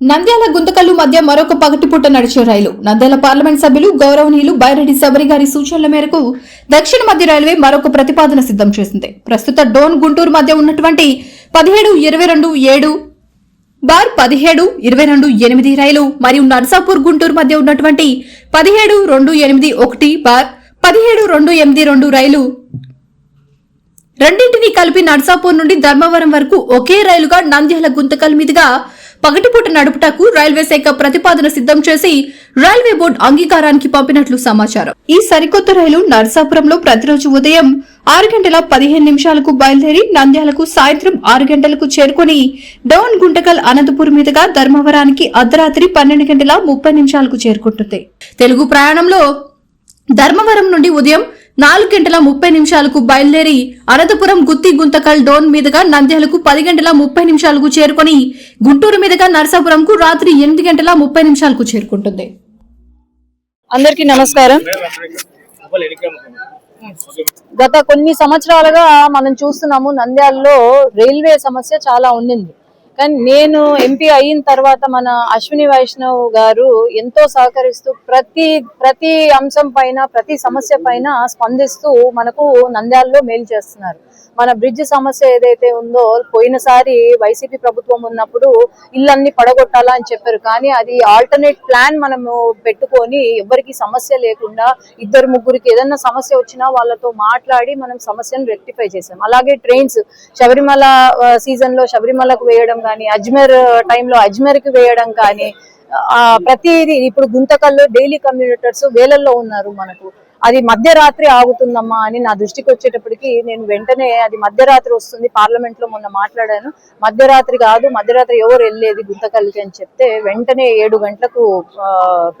నంద్యాల గుంతకల్లు మధ్య మరొక పగటిపూట నడిచే రైలు. నంద్యాల పార్లమెంట్ సభ్యులు గౌరవనీయులు బైరెడ్డి సబరి గారి సూచనల మేరకు దక్షిణ మధ్య రైల్వే మరొక ప్రతిపాదన సిద్ధం చేసింది. ప్రస్తుత డోన్ గుంటూరు మధ్య ఉన్నటువంటి పదిహేడు ఇరవై రెండు ఏడు బార్ పదిహేడు ఇరవై రెండు ఎనిమిది రైలు మరియు నర్సాపూర్ గుంటూరు మధ్య ఉన్నటువంటి పదిహేడు రెండు ఎనిమిది ఒకటి బార్ పదిహేడు రెండు ఎనిమిది రెండు రైలు రెండింటినీ కలిపి నర్సాపూర్ నుండి ధర్మవరం వరకు ఒకే రైలుగా నంద్యాల గుంతకల్ మీదుగా పగటిపూట నడుపుటకు రైల్వే శాఖ ప్రతిపాదన సిద్ధం చేసి రైల్వే బోర్డు అంగీకారానికి పంపినట్లు సమాచారం. ఈ సరికొత్త రైలు నర్సాపురంలో ప్రతిరోజు ఉదయం ఆరు గంటల పదిహేను నిమిషాలకు బయలుదేరి నంద్యాలకు సాయంత్రం ఆరు గంటలకు చేరుకుని డౌన్ గుంటకల్ అనంతపురం మీదుగా ధర్మవరానికి అర్ధరాత్రి పన్నెండు గంటల ముప్పై నిమిషాలకు చేరుకుంటుంది. తెలుగు ప్రయాణంలో ధర్మవరం నుండి ఉదయం నాలుగు గంటల ముప్పై నిమిషాలకు బయలుదేరి అనంతపురం గుత్తి గుంతకల్ డోన్ మీదుగా నంద్యాలకు పది గంటల ముప్పై నిమిషాలకు చేరుకొని గుంటూరు మీదుగా నరసాపురంకు రాత్రి ఎనిమిది గంటల ముప్పై నిమిషాలకు చేరుకుంటుంది. అందరికీ నమస్కారం. గత కొన్ని సంవత్సరాలుగా మనం చూస్తున్నాము నంద్యాలలో రైల్వే సమస్య చాలా ఉండింది. కానీ నేను ఎంపీ అయిన తర్వాత మన అశ్విని వైష్ణవ్ గారు ఎంతో సహకరిస్తూ ప్రతి ప్రతి అంశం పైన ప్రతి సమస్య పైన స్పందిస్తూ మనకు నంద్యాలలో మేలు చేస్తున్నారు. మన బ్రిడ్జ్ సమస్య ఏదైతే ఉందో పోయినసారి వైసీపీ ప్రభుత్వం ఉన్నప్పుడు ఇళ్ళన్ని పడగొట్టాలా అని చెప్పారు. కానీ అది ఆల్టర్నేట్ ప్లాన్ మనము పెట్టుకొని ఎవరికి సమస్య లేకుండా ఇద్దరు ముగ్గురికి ఏదైనా సమస్య వచ్చినా వాళ్ళతో మాట్లాడి మనం సమస్యను రెక్టిఫై చేసాం అలాగే ట్రైన్స్ శబరిమల సీజన్లో శబరిమలకు వేయడం కానీ అజ్మేర్ టైంలో అజ్మేర్కి వేయడం కానీ ప్రతిది ఇప్పుడు గుంతకల్లో డైలీ కమ్యూనిటర్స్ వేలల్లో ఉన్నారు మనకు. అది మధ్యరాత్రి ఆగుతుందమ్మా అని నా దృష్టికి వచ్చేటప్పటికి నేను వెంటనే అది మధ్యరాత్రి వస్తుంది పార్లమెంట్లో మొన్న మాట్లాడాను. మధ్యరాత్రి కాదు మధ్యరాత్రి ఎవరు వెళ్ళేది గుంతకల్లికి అని చెప్తే వెంటనే ఏడు గంటలకు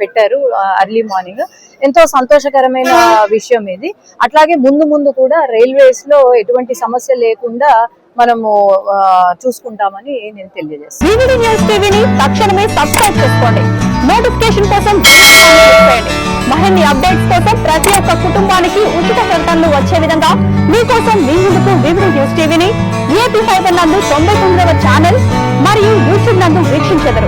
పెట్టారు అర్లీ మార్నింగ్. ఎంతో సంతోషకరమైన విషయం ఇది. అట్లాగే ముందు ముందు కూడా రైల్వేస్లో ఎటువంటి సమస్య లేకుండా మనము చూసుకుంటామని నేను తెలియజేస్తాను. వివిడి న్యూస్ తక్షణమే చేసుకోండి. నోటిఫికేషన్ కోసం మరిన్ని అప్డేట్స్ కోసం ప్రతి ఒక్క కుటుంబానికి ఉచిత ప్రకటనలు వచ్చే విధంగా మీకోసం మీ ముందుకు వివిడి న్యూస్ టీవీని ఏపీ ఫైబర్ నందు తొంభై తొమ్మిదవ ఛానల్ మరియు యూట్యూబ్ నందు వీక్షించెదరు.